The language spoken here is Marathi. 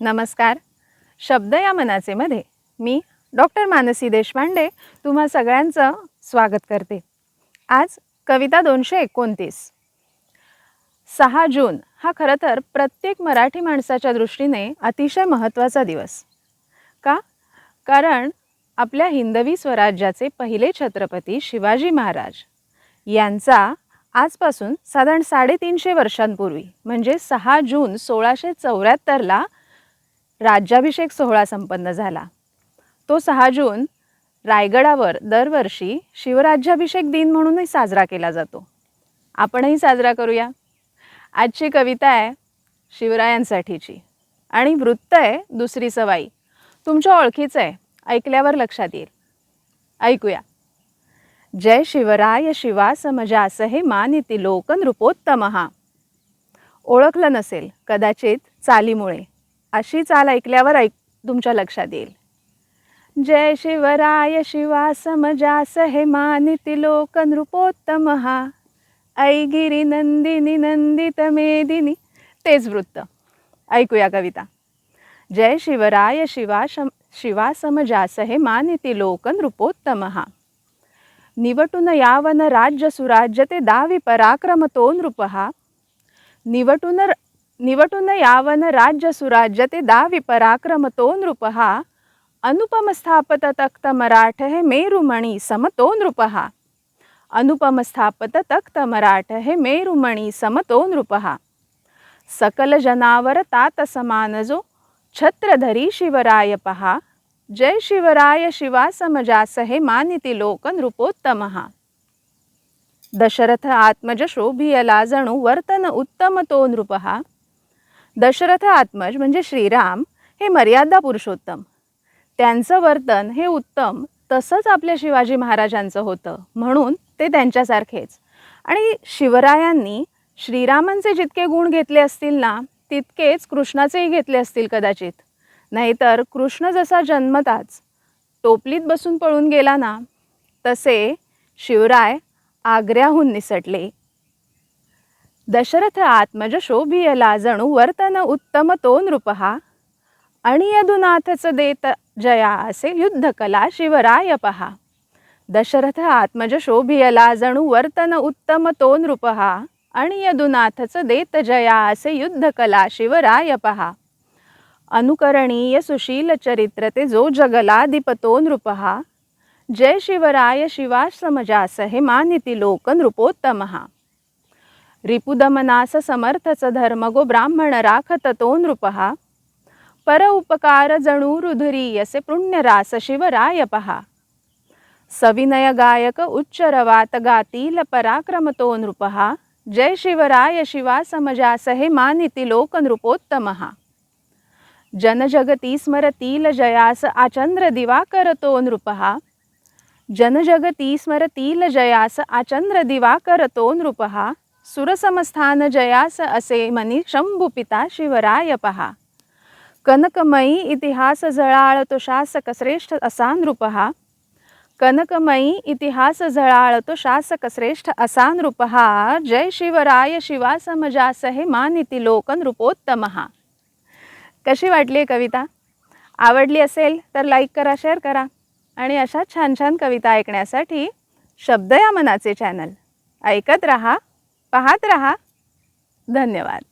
नमस्कार. शब्द या मनाचे मध्ये मी डॉक्टर मानसी देशपांडे तुम्हा सगळ्यांचं स्वागत करते. आज कविता दोनशे एकोणतीस. सहा जून हा खरं तर प्रत्येक मराठी माणसाच्या दृष्टीने अतिशय महत्त्वाचा दिवस. का? कारण आपल्या हिंदवी स्वराज्याचे पहिले छत्रपती शिवाजी महाराज यांचा आजपासून साधारण साडेतीनशे वर्षांपूर्वी म्हणजे सहा जून सोळाशे चौऱ्याहत्तरला राज्याभिषेक सोहळा संपन्न झाला. तो सहा जून रायगडावर दरवर्षी शिवराज्याभिषेक दिन म्हणूनही साजरा केला जातो. आपणही साजरा करूया. आजची कविता आहे शिवरायांसाठीची. आणि वृत्त आहे दुसरी सवाई. तुमच्या ओळखीचं आहे. ऐकल्यावर लक्षात येईल. ऐकूया. जय शिवराय शिवा समजा असं हे मानिती लोक नृपोत्तमहा ओळखलं नसेल कदाचित चालीमुळे. अशी चाल ऐकल्यावर ऐक तुमच्या लक्षात येईल. जय शिवराय शिवा समजास हे मानिती लोक नृपोत्तमहा. ऐगिरी नंदिनी नंदित मेदिनी. तेच वृत्त. ऐकूया कविता. जय शिवराय शिवा शम शिवा समजास हे मानिती लोक नृपोत्तमहा. निवटून यावन राज्य सुराज्य ते दावी पराक्रम तो नृपहा. निवटून यावन राज्य सुराज्य ते दावी पराक्रम तो नृपहा अनुपम स्थापत तक्त मराठ हे मेरुमणी समतो नृपहा अनुपम स्थापत तक्त मराठ हे मेरुमणी समतो नृपहा सकल जनावर तात समान जो छत्रधरी शिवराय पहा जय शिवराय शिवा समजास हे मानिती लोक नृपोत्तमहा दशरथ आत्मज शोभियला जणू वर्तन उत्तम तो नृपहा दशरथ आत्मज म्हणजे श्रीराम हे मर्यादा पुरुषोत्तम. त्यांचं वर्तन हे उत्तम तसंच आपल्या शिवाजी महाराजांचं होतं म्हणून ते त्यांच्यासारखेच. आणि शिवरायांनी श्रीरामांचे जितके गुण घेतले असतील ना तितकेच कृष्णाचेही घेतले असतील कदाचित. नाहीतर कृष्ण जसा जन्मताच टोपलीत बसून पळून गेला ना तसे शिवराय आग्र्याहून निसटले. दशरथ आत्मज शोभियला जणू वर्तन उत्तम तो नृपहा आणि यदुनाथच देत जया असे युद्धकला शिवराय पहा दशरथ आत्मज शोभियला जणू वर्तन उत्तम तो नृपहा आणि यदुनाथच देत जया असे युद्धकला शिवराय पहा अनुकरणीय सुशील चरित्र ते जो जगला दिपतो नृपहा जय शिवराय शिवाश्रमजास हे मानिती लोक नृपोत्तमहा. रिपुदमनास समर्थच धर्मगो ब्राह्मण राखत तो नृपहा पर उपकार जणू रुधुरीयसे पुण्यरास शिवराय पहा सविनय गायक उच्च रवात गातील पराक्रम तो नृपहा जय शिवराय शिवा समजास हे मानिती लोक नृपोत्तमहा जनजगती स्मरतील जयास आचंद्र दिवाकर तो नृपहा जनजगती स्मरतील जयास आचंद्र दिवाकर तो नृपहा सुरसमस्थान जयास असे मनी शंभुपिता शिवराय पहा. कनकमयी इतिहास जळाळ तो शासक श्रेष्ठ असा नृपहा कनकमयी इतिहास झळाळ तो शासक श्रेष्ठ असा नृपहा जय शिवराय शिवा समजास हे मानिती लोक नृपोत्तमहा कशी वाटली आहे कविता? आवडली असेल तर लाईक करा शेअर करा आणि अशा छान छान कविता ऐकण्यासाठी शब्द या मनाचे चॅनल. ऐकत रहा. पाहत रहा. धन्यवाद.